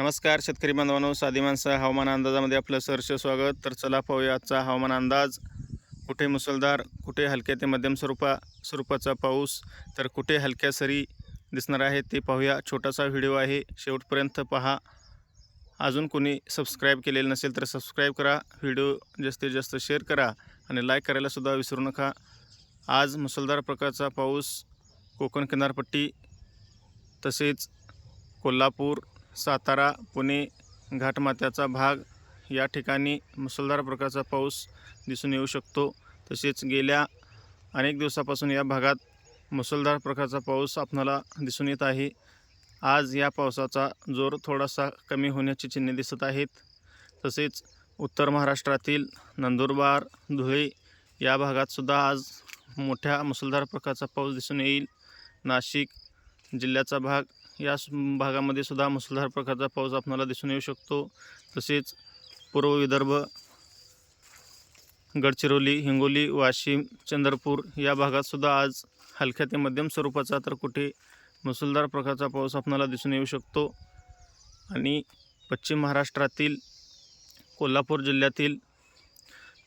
नमस्कार शेतकरी बांधवांनो साधी माणसं हवामान अंदाजामध्ये आपलं सहर्ष स्वागत. तर चला पाहूया आजचा हवामान अंदाज. कुठे मुसळधार कुठे हलक्या ते मध्यम स्वरूपा स्वरूपाचा पाऊस तर कुठे हलक्या सरी दिसणार आहे ते पाहूया. छोटासा व्हिडिओ आहे शेवटपर्यंत पहा. अजून कोणी सबस्क्राईब केलेलं नसेल तर सबस्क्राईब करा. व्हिडिओ जास्तीत जास्त शेअर करा आणि लाईक करायलासुद्धा विसरू नका. आज मुसळधार प्रकारचा पाऊस कोकण किनारपट्टी तसेच कोल्हापूर सातारा पुणे घाटमाथ्याचा भाग. या ठिकाणी मुसळधार प्रकारचा पाऊस दिसून येऊ शकतो. तसेच गेल्या अनेक दिवसापासून या भागात मुसळधार प्रकारचा पाऊस आपणाला दिसून येत आहे. आज या पावसाचा जोर थोडासा कमी होण्याची चिन्हे दिसत आहेत. तसेच उत्तर महाराष्ट्रातील नंदुरबार धुळे या भागातसुद्धा आज मोठ्या मुसळधार प्रकारचा पाऊस दिसून येईल. नाशिक जिल्ह्याचा भाग या भागामध्ये सुद्धा मुसळधार प्रकारचा पाऊस आपणाला दिसून येऊ शकतो. तसेच पूर्व विदर्भ गडचिरोली हिंगोली वाशिम चंद्रपूर या भागातसुद्धा आज हलक्या ते मध्यम स्वरूपाचा तर कुठे मुसळधार प्रकारचा पाऊस आपणाला दिसून येऊ शकतो. आणि पश्चिम महाराष्ट्रातील कोल्हापूर जिल्ह्यातील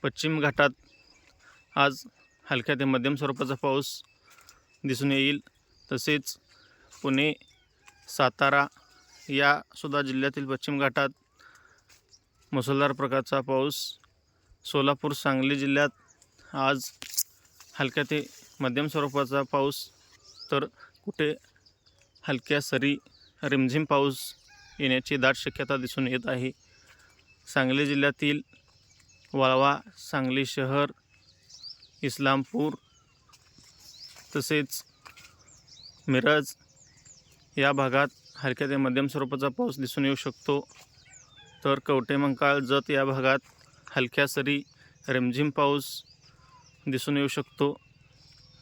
पश्चिम घाटात आज हलक्या ते मध्यम स्वरूपाचा पाऊस दिसून येईल. तसेच पुणे सातारा या सुद्धा जिल्ह्यातील पश्चिम घाटात मुसळधार प्रकारचा पाऊस. सोलापूर सांगली जिल्ह्यात आज हलक्या ते मध्यम स्वरूपाचा पाऊस. तर कुठे हलक्या सरी रिमझिम पाऊस येण्याची दाट शक्यता दिसून येत आहे. सांगली जिल्ह्यातील वाळवा सांगली शहर इस्लामपूर तसेच मिरज या भागात हलक्या ते मध्यम स्वरूपाचा पाऊस दिसून येऊ शकतो. तर कवटेमंकाळ जत या भागात हलक्या सरी रिमझिम पाऊस दिसून येऊ शकतो.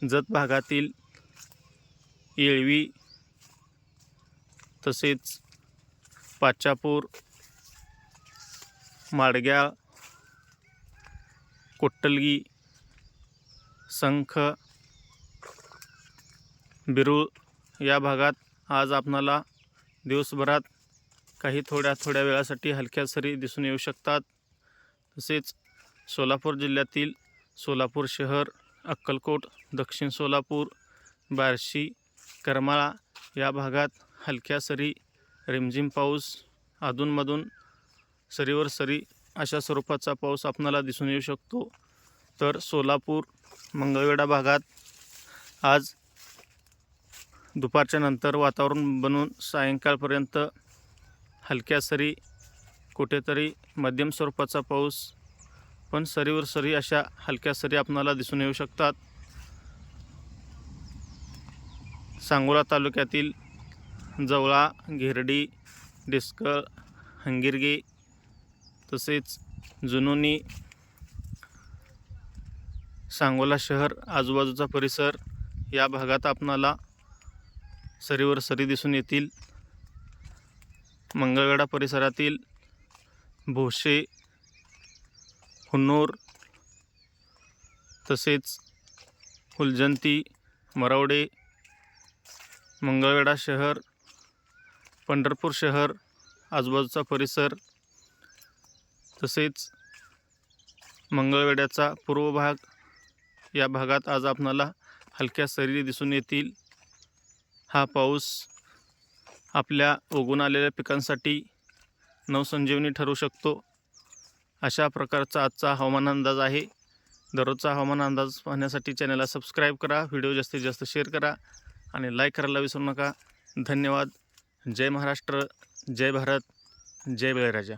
जत भागातील येळवी तसेच पाचापूर माडग्या कोट्टलगी संख बिरूळ या भागात आज आपणाला दिवसभरात काही थोड्या थोड्या वेळासाठी हलक्या सरी दिसून येऊ शकतात. तसेच सोलापूर जिल्ह्यातील सोलापूर शहर अक्कलकोट दक्षिण सोलापूर बार्शी करमाळा या भागात हलक्या सरी रिमझिम पाऊस अधूनमधून सरीवर सरी अशा स्वरूपाचा पाऊस आपणाला दिसून येऊ शकतो. तर सोलापूर मंगळवेढा भागात आज दुपारच्या नंतर वातावरण बनून सायंकाळपर्यंत हलक्या सरी कुठेतरी मध्यम स्वरूपाचा पाऊस पण सरीवर सरी अशा हलक्या सरी आपणाला दिसून येऊ शकतात. सांगोला तालुक्यातील जवळा घेरडी डिस्कळ हंगिरगी तसेच जुनोनी सांगोला शहर आजूबाजूचा परिसर या भागात आपणाला सरीवर सरी दिसून येतील. मंगळवेढा परिसरातील भोसे हुन्नोर तसेच फुलजंती मरावडे मंगळवेढा शहर पंढरपूर शहर आजूबाजूचा परिसर तसेच मंगळवेड्याचा पूर्व भाग. या भागात आज आपणाला हलक्या सरी दिसून येतील. हा पाऊस आपल्या उगून आलेल्या पिकांसाठी नवसंजीवनी ठरू शकतो. अशा प्रकारचा आजचा हवामान अंदाज आहे. दररोजचा हवामान अंदाज पाहण्यासाठी चॅनलला सबस्क्राईब करा व्हिडिओ जास्तीत जास्त शेअर करा आणि लाईक करायला विसरू नका. धन्यवाद. जय महाराष्ट्र जय भारत जय बळीराजा